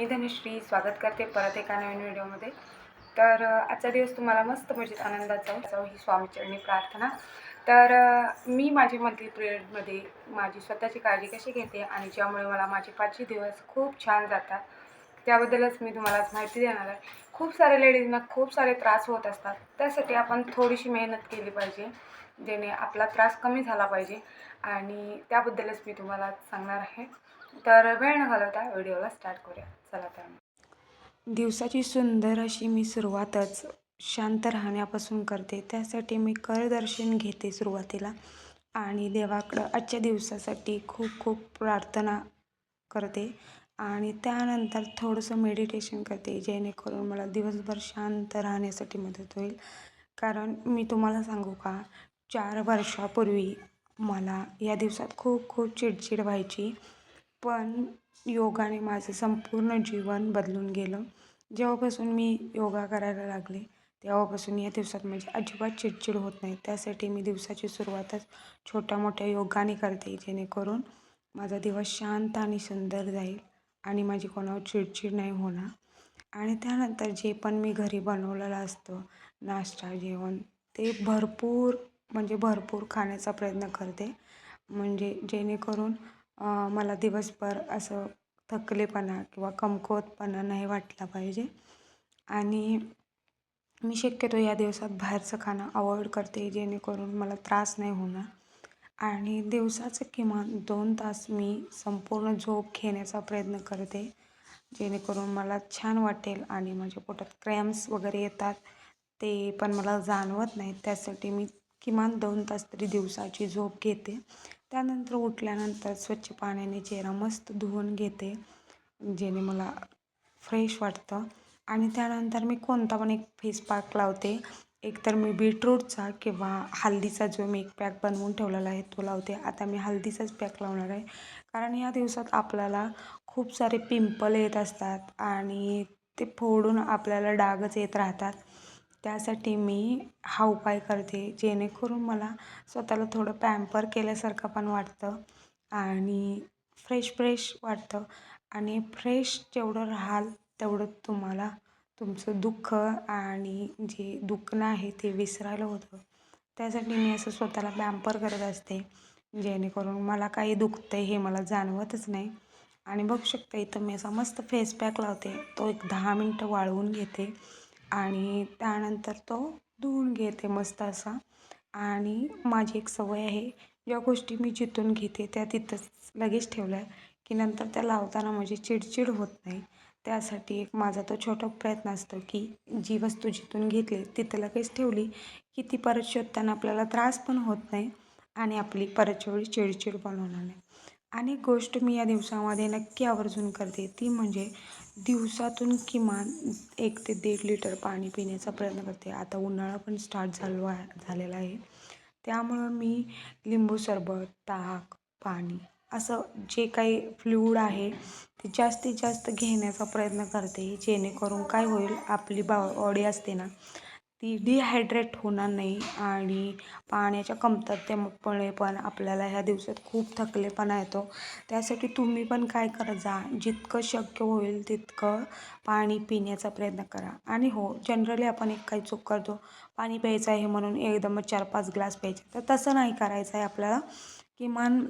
मी श्री स्वागत करते परत एका नवीन व्हिडिओमध्ये. तर आजचा दिवस तुम्हाला मस्त मजेत आनंदाचा जाऊ ही स्वामीचरणी प्रार्थना. तर मी माझी मंथली पिरियडमध्ये माझी स्वतःची काळजी कशी घेते आणि ज्यामुळे मला माझे पाचही दिवस खूप छान जातात त्याबद्दलच मी तुम्हाला माहिती देणार आहे. खूप साऱ्या लेडीजना खूप सारे त्रास होत असतात त्यासाठी आपण थोडीशी मेहनत केली पाहिजे जेणे आपला त्रास कमी झाला पाहिजे. आणि त्याबद्दलच मी तुम्हाला सांगणार आहे. तर वेळ न घालवता व्हिडिओला स्टार्ट करूया. चला तर दिवसाची सुंदर अशी मी सुरुवातच शांत राहण्यापासून करते. त्यासाठी मी करदर्शन घेते सुरुवातीला. आणि देवाकडं आजच्या दिवसासाठी खूप खूप प्रार्थना करते. आणि त्यानंतर थोडंसं मेडिटेशन करते जेणेकरून मला दिवसभर शांत राहण्यासाठी मदत होईल. कारण मी तुम्हाला सांगू का चार वर्षापूर्वी मला या दिवसात खूप खूप चिडचिड व्हायची. पण योगाने माझं संपूर्ण जीवन बदलून गेलं. जेव्हापासून मी योगा करायला लागले तेव्हापासून या दिवसात माझी अजिबात चिडचिड होत नाही. त्यासाठी मी दिवसाची सुरुवातच छोट्या मोठ्या योगाने करते जेणेकरून माझा दिवस शांत आणि सुंदर जाईल आणि माझी कोणावर चिडचिड नाही होणार. आणि त्यानंतर जे पण मी घरी बनवलेलं असतं नाश्ता जेवण ते भरपूर म्हणजे भरपूर खाण्याचा प्रयत्न करते. म्हणजे जेणेकरून मला दिवसभर असं थकलेपणा किंवा कमकुवतपणा नाही वाटला पाहिजे. आणि मी शक्यतो या दिवसात बाहेरचं खाणं अवॉइड करते जेणेकरून मला त्रास नाही होणार. आणि दिवसाचं किमान दोन तास मी संपूर्ण झोप घेण्याचा प्रयत्न करते जेणेकरून मला छान वाटेल आणि माझ्या पोटात क्रॅम्स वगैरे येतात ते पण मला जाणवत नाही त्यासाठी मी किमान दोन तास तरी दिवसाची झोप घेते. त्यानंतर उठल्यानंतर स्वच्छ पाण्याने चेहरा मस्त धुवून घेते जेणे मला फ्रेश वाटतं. आणि त्यानंतर मी कोणता पण एक फेस पॅक लावते. एकतर मी बीटरूटचा किंवा हल्दीचा जो मी एक पॅक बनवून ठेवलेला आहे तो लावते. आता मी हल्दीचाच पॅक लावणार आहे. कारण या दिवसात आपल्याला खूप सारे पिंपल येत असतात आणि ते फोडून आपल्याला डागच येत राहतात. त्यासाठी मी हा उपाय करते जेणेकरून मला स्वतःला थोडं पॅम्पर केल्यासारखं पण वाटतं आणि फ्रेश फ्रेश वाटतं. आणि फ्रेश जेवढं राहाल तेवढं तुम्हाला तुमचं दुःख आणि जे दुखणं आहे ते विसरायला होतं. त्यासाठी मी असं स्वतःला पॅम्पर करत असते जेणेकरून मला काही दुखतं आहे हे मला जाणवतच नाही. आणि बघू शकता इथं मी असा मस्त फेस पॅक लावते तो एक दहा मिनटं वाळवून घेते. आणि त्यानंतर तो धुवून घेते मस्त असा. आणि माझी एक सवय आहे ज्या गोष्टी मी जिथून घेते त्या तिथंच लगेच ठेवल्या की नंतर त्या लावताना माझी चिडचिड होत नाही. त्यासाठी एक माझा तो छोटा प्रयत्न असतो की जी वस्तू जिथून घेतली तिथं लगेच ठेवली की ती परत शोधताना आपल्याला त्रास पण होत नाही आणि आपली परतच्या वेळी चिडचिड पण होणार नाही. आणि गोष्ट मी या दिवसामध्ये नक्की आवर्जून करते. ती म्हणजे दिवसातून किमान एक ते दीड लिटर पाणी पिण्याचा प्रयत्न करते. आता उन्हाळा पण स्टार्ट झालो झालेला आहे. त्यामुळं मी लिंबू सरबत ताक पाणी असं जे काही फ्लूड आहे ते जास्तीत जास्त घेण्याचा प्रयत्न करते. जेणेकरून काय होईल आपली बा बॉडी असते ना ती डिहायड्रेट होणार नाही आणि पाण्याच्या कमतरतेमुळे पण आपल्याला ह्या दिवसात खूप थकलेपणा येतो. त्यासाठी तुम्ही पण काय करत जा जितकं शक्य होईल तितकं पाणी पिण्याचा प्रयत्न करा. आणि हो जनरली आपण एक काही चूक करतो पाणी प्यायचं आहे म्हणून एकदमच चार पाच ग्लास प्यायचे. तर तसं नाही करायचं आहे आपल्याला. किमान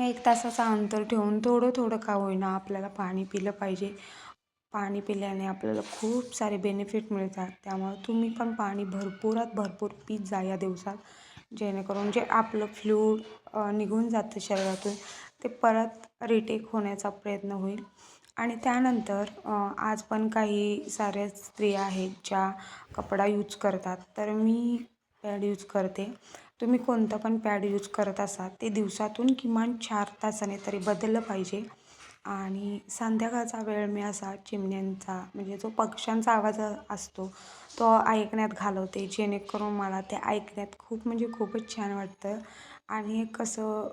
एक तासाचा अंतर ठेवून थोडं थोडं का होईना आपल्याला पाणी पिलं पाहिजे. पाणी पिल्याने आपल्याला खूप सारे बेनिफिट मिळतात. त्यामुळे तुम्ही पण पाणी भरपूरात भरपूर पीत जा या दिवसात. जेणेकरून जे आपलं फ्लूड निघून जातं शरीरातून ते परत रिटेक होण्याचा प्रयत्न होईल. आणि त्यानंतर आज पण काही साऱ्या स्त्रिया आहेत ज्या कपडा यूज करतात. तर मी पॅड यूज करते. तुम्ही कोणतं पण पॅड यूज करत असाल ते दिवसातून किमान चार तासाने तरी बदललं पाहिजे. आणि संध्याकाळचा वेळ मी असा चिमण्यांचा म्हणजे जो पक्ष्यांचा आवाज असतो तो ऐकण्यात घालवते. जेणेकरून मला ते ऐकण्यात खूप म्हणजे खूपच छान वाटतं. आणि एक असं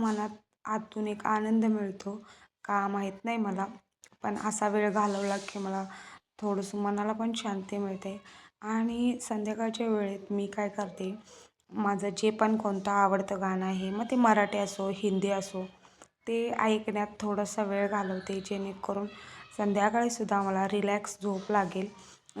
मनात आतून एक आनंद मिळतो. का माहीत नाही मला पण असा वेळ घालवला की मला थोडंसं मनाला पण शांती मिळते. आणि संध्याकाळच्या वेळेत मी काय करते माझं जे पण कोणतं आवडतं गाणं आहे मग ते मराठी असो हिंदी असो ते ऐकण्यात थोडासा वेळ घालवते जेणेकरून संध्याकाळीसुद्धा मला रिलॅक्स झोप लागेल.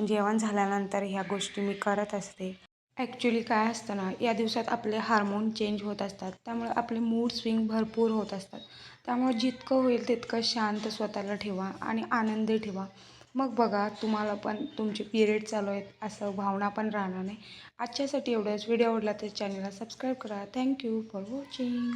जेवण झाल्यानंतर ह्या गोष्टी मी करत असते. ॲक्च्युली काय असतं ना या दिवसात आपले हार्मोन चेंज होत असतात. त्यामुळे आपले मूड स्विंग भरपूर होत असतात. त्यामुळे जितकं होईल तितकं शांत स्वतःला ठेवा आणि आनंदी ठेवा. मग बघा तुम्हाला पण तुमचे पिरियड चालू आहेत असं भावना पण राहणार नाही. आजच्यासाठी एवढंच. व्हिडिओ आवडला तर चॅनलला सबस्क्राईब करा. Thank you for watching